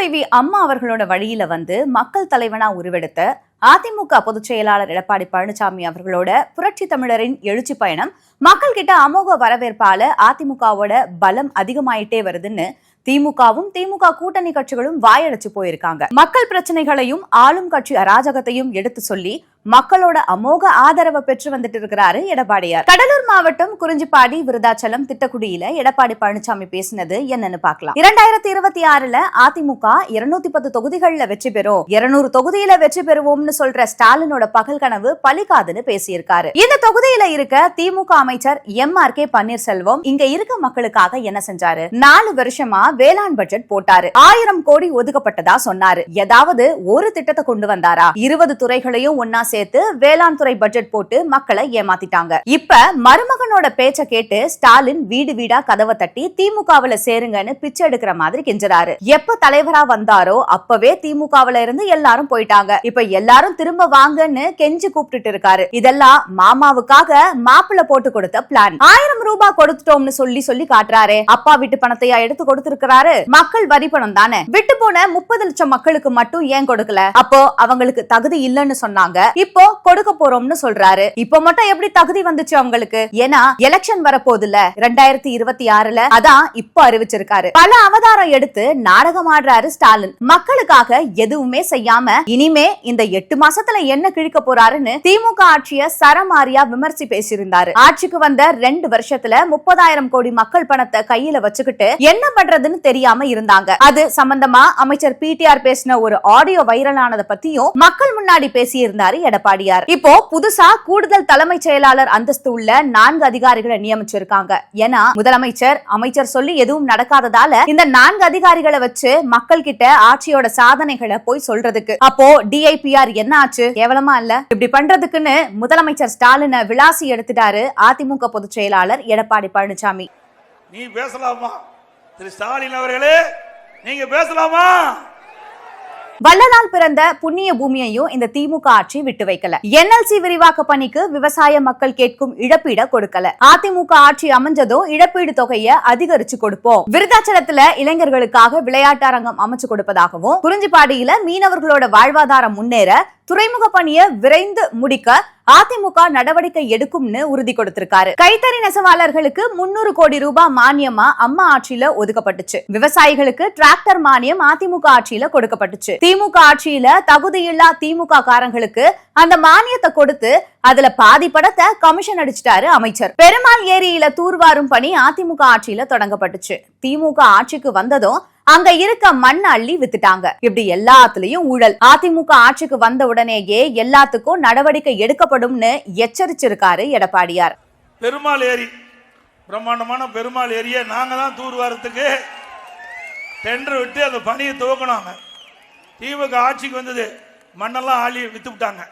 தலைவி அம்மா அவர்களோட வழியில வந்து மக்கள் தலைவனா உருவெடுத்த அதிமுக பொதுச் செயலாளர் எடப்பாடி பழனிசாமி அவர்களோட புரட்சி தமிழரின் எழுச்சி பயணம் மக்கள் கிட்ட அமோக வரவேற்பால அதிமுகவோட பலம் அதிகமாயிட்டே வருதுன்னு திமுகவும் திமுக கூட்டணி கட்சிகளும் வாயடைச்சு போயிருக்காங்க. மக்கள் பிரச்சனைகளையும் ஆளும் கட்சி அராஜகத்தையும் எடுத்து சொல்லி மக்களோட அமோக ஆதரவை பெற்று வந்துட்டு இருக்கிறாரு எடப்பாடியார். கடலூர் மாவட்டம் குறிஞ்சிப்பாடி விருதாச்சலம் திட்டக்குடியில எடப்பாடி பழனிசாமி பேசினது என்னன்னு பாக்கலாம் இரண்டாயிரத்தி இருபத்தி ஆறுல அதிமுக இருநூத்தி பத்து தொகுதிகள்ல வெற்றி பெறும். இருநூறு தொகுதியில வெற்றி பெறுவோம்னு சொல்ற ஸ்டாலினோட பகல் கனவு பலிக்காதுன்னு பேசியிருக்காரு. இந்த தொகுதியில இருக்க திமுக அமைச்சர் எம் ஆர் கே பன்னீர்செல்வம் இங்க இருக்க மக்களுக்காக என்ன செஞ்சாரு? நாலு வருஷமா வேளாண் பட்ஜெட் போட்டாரு. ஆயிரம் கோடி ஒதுக்கப்பட்டதா சொன்னாரு. ஏதாவது ஒரு திட்டத்தை கொண்டு வந்தாரா? இருபது துறைகளையும் ஒன்னா சேர்த்து வேளாண் துறை பட்ஜெட் போட்டு மக்களை ஏமாத்திட்டாங்க. இப்ப மருமகனோட பேச்ச கேட்டு ஸ்டாலின் வீடு வீடா கதவை தட்டி திமுகவுல சேருங்கன்னு பிச்சை எடுக்கிற மாதிரி கெஞ்சுறாரு. எப்ப தலைவரா வந்தாரோ அப்பவே திமுகவுல இருந்து எல்லாரும் போயிட்டாங்க. இப்ப எல்லாரும் திரும்ப வாங்கன்னு கெஞ்சி கூப்பிட்டுட்டு இருக்காரு. இதெல்லாம் மாமாவுக்காக மாப்பிள்ள போட்டு கொடுத்த பிளான் ஆயிரம் ரூபாய் கொடுத்துட்டோம்னு சொல்லி சொல்லி காட்டுறாரு. அப்பா வீட்டு பணத்தையா எடுத்து கொடுத்துருக்க கொடுத்திருக்கிறாரு மக்கள் வரி பணம் தானே? விட்டு போன முப்பது லட்சம் மக்களுக்கு மட்டும் ஏன் கொடுக்கல? அப்போ அவங்களுக்கு தகுதி இல்லைன்னு சொன்னாங்க. இப்போ கொடுக்க போறோம்னு சொல்றாரு. இப்போ மட்டும் எப்படி தகுதி வந்துச்சு அவங்களுக்கு? ஏன்னா எலெக்ஷன் வரப்போகுதுல ரெண்டாயிரத்தி இருபத்தி ஆறுல. அதான் இப்போ அறிவிச்சிருக்காரு. பல அவதாரம் எடுத்து நாடகம் ஆடுறாரு ஸ்டாலின். மக்களுக்காக எதுவுமே செய்யாம இனிமே இந்த எட்டு மாசத்துல என்ன கிழிக்க போறாருன்னு திமுக ஆட்சிய சரமாரியா விமர்சி பேசியிருந்தாரு. ஆட்சிக்கு வந்த ரெண்டு வருஷத்துல முப்பதாயிரம் கோடி மக்கள் பணத்தை கையில வச்சுக்கிட்டு என்ன பண்றது பண்றதுன்னு தெரியாம இருந்தாங்க. அது சம்பந்தமா அமைச்சர் பிடிஆர் பேசின ஒரு ஆடியோ வைரலானத பத்தியும் மக்கள் முன்னாடி பேசியிருந்தாரு எடப்பாடியார். இப்போ புதுசா கூடுதல் தலைமை செயலாளர் அந்தஸ்து உள்ள நான்கு அதிகாரிகளை நியமிச்சிருக்காங்க. ஏன்னா முதலமைச்சர் அமைச்சர் சொல்லி எதுவும் நடக்காததால இந்த நான்கு அதிகாரிகளை வச்சு மக்கள் கிட்ட ஆட்சியோட சாதனைகளை போய் சொல்றதுக்கு. அப்போ டிஐபிஆர் என்ன ஆச்சு? கேவலமா இல்ல? இப்படி பண்றதுக்குன்னு முதலமைச்சர் ஸ்டாலின விளாசி எடுத்துட்டாரு அதிமுக பொதுச் செயலாளர் எடப்பாடி பழனிசாமி. நீ பேசலாமா? திரு ஸ்டாலின் அவர்களே நீங்க பேசலாமா? வள்ளலால் பிறந்த புண்ணிய பூமியையும் இந்த திமுக ஆட்சி விட்டு வைக்கல. என்எல்சி விரிவாக்க பணிக்கு விவசாய மக்கள் கேட்கும் இழப்பீட கொடுக்கல. அதிமுக ஆட்சி அமைஞ்சதும் இழப்பீடு தொகையை அதிகரிச்சு கொடுப்போம். விருதாச்சலத்துல இளைஞர்களுக்காக விளையாட்டு அரங்கம் அமைச்சு கொடுப்பதாகவும் குறிஞ்சிப்பாடியில மீனவர்களோட வாழ்வாதாரம் முன்னேற துறைமுக பணியை விரைந்து முடிக்க அதிமுக நடவடிக்கை எடுக்கும்னு உறுதி கொடுத்திருக்காரு. கைத்தறி நெசவாளர்களுக்கு முன்னூறு கோடி ரூபாய் மானியமா அம்மா ஆட்சியில ஒதுக்கப்பட்டுச்சு. விவசாயிகளுக்கு டிராக்டர் மானியம் அதிமுக ஆட்சியில கொடுக்கப்பட்டுச்சு. திமுக ஆட்சியில தகுதியில்லா திமுக காரங்களுக்கு அந்த மானியத்தை கொடுத்து அதுல பாதி படத்தை கமிஷன் அடிச்சிட்டாரு அமைச்சர். பெருமாள் ஏரியில தூர்வாரும் பணி அதிமுக ஆட்சியில தொடங்கப்பட்டுச்சு. திமுக ஆட்சிக்கு வந்ததும் அங்க இருக்க மண் அள்ளி வித்துட்டாங்க. இப்படி எல்லாத்துலயும் ஊழல். அதிமுக ஆட்சிக்கு வந்த உடனேயே எல்லாத்துக்கும் நடவடிக்கை எடுக்கப்படும்னு எச்சரிச்சிருக்காரு எடப்பாடியார். பெருமாள் ஏரி. பிரம்மாண்டமான பெருமாள் ஏரியை நாங்க தான் தூர்வாரத்துக்கு டெண்டர் விட்டு அந்த பணியை துவக்கணும் திமுக ஆட்சிக்கு வந்தது மண்ணெல்லாம் அள்ளி வித்து விட்டாங்க.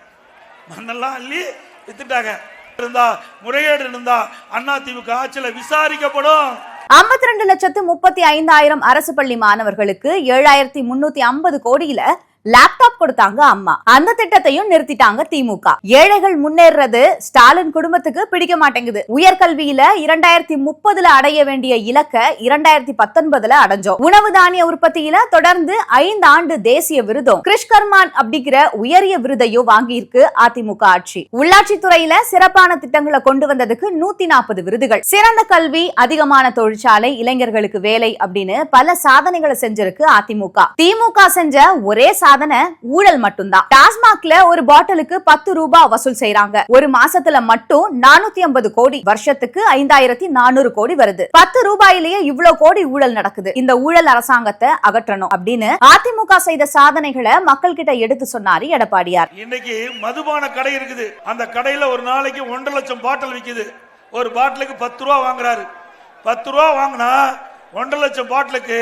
மண்ணெல்லாம் அள்ளி வித்துட்டாங்க. இருந்தா முறைகேடு இருந்தா அண்ணா திமுக ஆட்சியில் விசாரிக்கப்படும். ஐம்பத்தி ரெண்டு லட்சத்து முப்பத்தி ஐந்தாயிரம் அரசு பள்ளி மாணவர்களுக்கு ஏழாயிரத்தி முன்னூத்தி ஐம்பது கோடியில லேப்டாப் கொடுத்தாங்க அம்மா. அந்த திட்டத்தையும் நிறுத்திட்டாங்க திமுக. ஏழைகள் முன்னேறது ஸ்டாலின் குடும்பத்துக்கு பிடிக்க மாட்டேங்குது. உயர்கல்வியில இரண்டாயிரத்தி முப்பதுல அடைய வேண்டிய இலக்க இரண்டாயிரத்தி பத்தொன்பதுல அடைஞ்சோம். உணவு தானிய உற்பத்தியில தொடர்ந்து ஐந்து ஆண்டு தேசிய விருதும். கிருஷ்கர்மான் அப்படிங்கிற உயரிய விருதையும் வாங்கியிருக்கு அதிமுக ஆட்சி. உள்ளாட்சி துறையில சிறப்பான திட்டங்களை கொண்டு வந்ததுக்கு நூத்தி நாற்பது விருதுகள். சிறந்த கல்வி அதிகமான தொழிற்சாலை இளைஞர்களுக்கு வேலை அப்படின்னு பல சாதனைகளை செஞ்சிருக்கு அதிமுக. திமுக செஞ்ச ஒரே சாதனை ஊழல் மட்டும்தான். டாஸ்மாக்ல ஒரு பாட்டிலுக்கு பத்து ரூபாய் வசூல் செய்யறாங்க ஒரு மாசத்துல மட்டும் நானூத்தி ஐம்பது கோடி. வருஷத்துக்கு ஐந்தாயிரத்தி நானூறு கோடி வருது. பத்து ரூபாயிலேயே இவ்வளவு கோடி ஊழல் நடக்குது. இந்த ஊழல் அரசாங்கத்தை அகற்றணும் அப்படின்னு அதிமுக செய்த சாதனைகளை மக்கள் கிட்ட எடுத்து சொன்னாரு எடப்பாடியார். இன்னைக்கு மதுபான கடை இருக்குது. அந்த கடையில ஒரு நாளைக்கு ஒன்றரை லட்சம் பாட்டில் விற்குது ஒரு பாட்டிலுக்கு பத்து ரூபா வாங்குறாரு. பத்து ரூபா வாங்கினா ஒன்றரை லட்சம் பாட்டிலுக்கு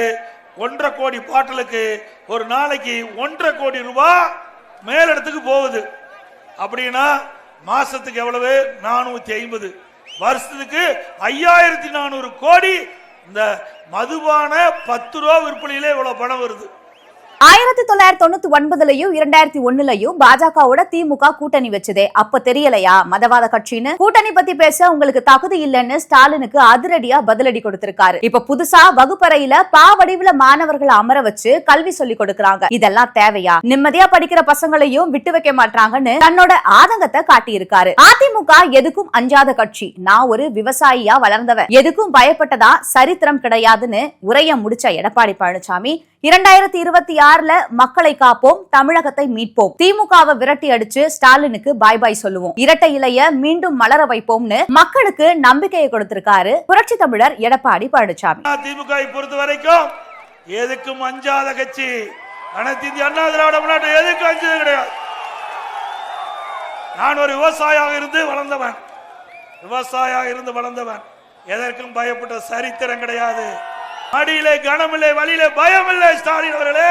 ஒன்றரை கோடி பாட்டலுக்கு ஒரு நாளைக்கு ஒன்றரை கோடி ரூபாய் மேலிடத்துக்கு போகுது. அப்படின்னா மாசத்துக்கு எவ்வளவு? நானூத்தி ஐம்பது. வருஷத்துக்கு ஐயாயிரத்தி நானூறு கோடி இந்த மதுபான பத்து ரூபா விற்பனையிலே இவ்வளவு பணம் வருது. ஆயிரத்தி தொள்ளாயிரத்தி தொண்ணூத்தி ஒன்பதுலயும் இரண்டாயிரத்தி ஒண்ணுலயும் பாஜகவோட திமுக கூட்டணி வச்சதே. அப்ப தெரியலையா? மதவாத கட்சின்னு? கூட்டணி பத்தி பேச உங்களுக்கு தகுதி இல்லைன்னு ஸ்டாலினுக்கு அதிரடியா பதிலடி கொடுத்திருக்காரு. இப்ப புதுசா வகுப்பறையில பா வடிவுல மாணவர்களை அமர வச்சு கல்வி சொல்லி கொடுக்கறாங்க. இதெல்லாம் தேவையா? நிம்மதியா படிக்கிற பசங்களையும் விட்டு வைக்க மாட்டாங்கன்னு தன்னோட ஆதங்கத்தை காட்டியிருக்காரு. அதிமுக எதுக்கும் அஞ்சாத கட்சி. நான் ஒரு விவசாயியா வளர்ந்தவன். எதுக்கும் பயப்பட்டதா? சரித்திரம் கிடையாதுன்னு உரைய முடிச்ச எடப்பாடி பழனிசாமி இரண்டாயிரத்தி இருபத்தி கார்ல மக்களை காப்போம் தமிழகத்தை மீட்போம். திமுகவை விரட்டி அடிச்சு ஸ்டாலினுக்கு பாய் பாய் சொல்லுவோம். இரட்டை இலைய மீண்டும் மலர வைப்போம்னு மக்களுக்கு நம்பிக்கையை கொடுத்திருக்காரு புரட்சி தமிழர் எடப்பாடி பழனிசாமி. திமுக பொறுத்த வரைக்கும் எதுக்கும் அஞ்சாத கட்சி. அனைத்து இந்திய அண்ணா திராவிட முன்னாடி எதுக்கும் அஞ்சது கிடையாது. நான் ஒரு விவசாயியாக இருந்து வளர்ந்தவன். விவசாயியாக இருந்து வளர்ந்தவன். எதற்கும் பயப்பட்ட சரித்திரம் கிடையாது. அடியிலே கனமில்லை வழியிலே பயம் இல்லை ஸ்டாலின் அவர்களே.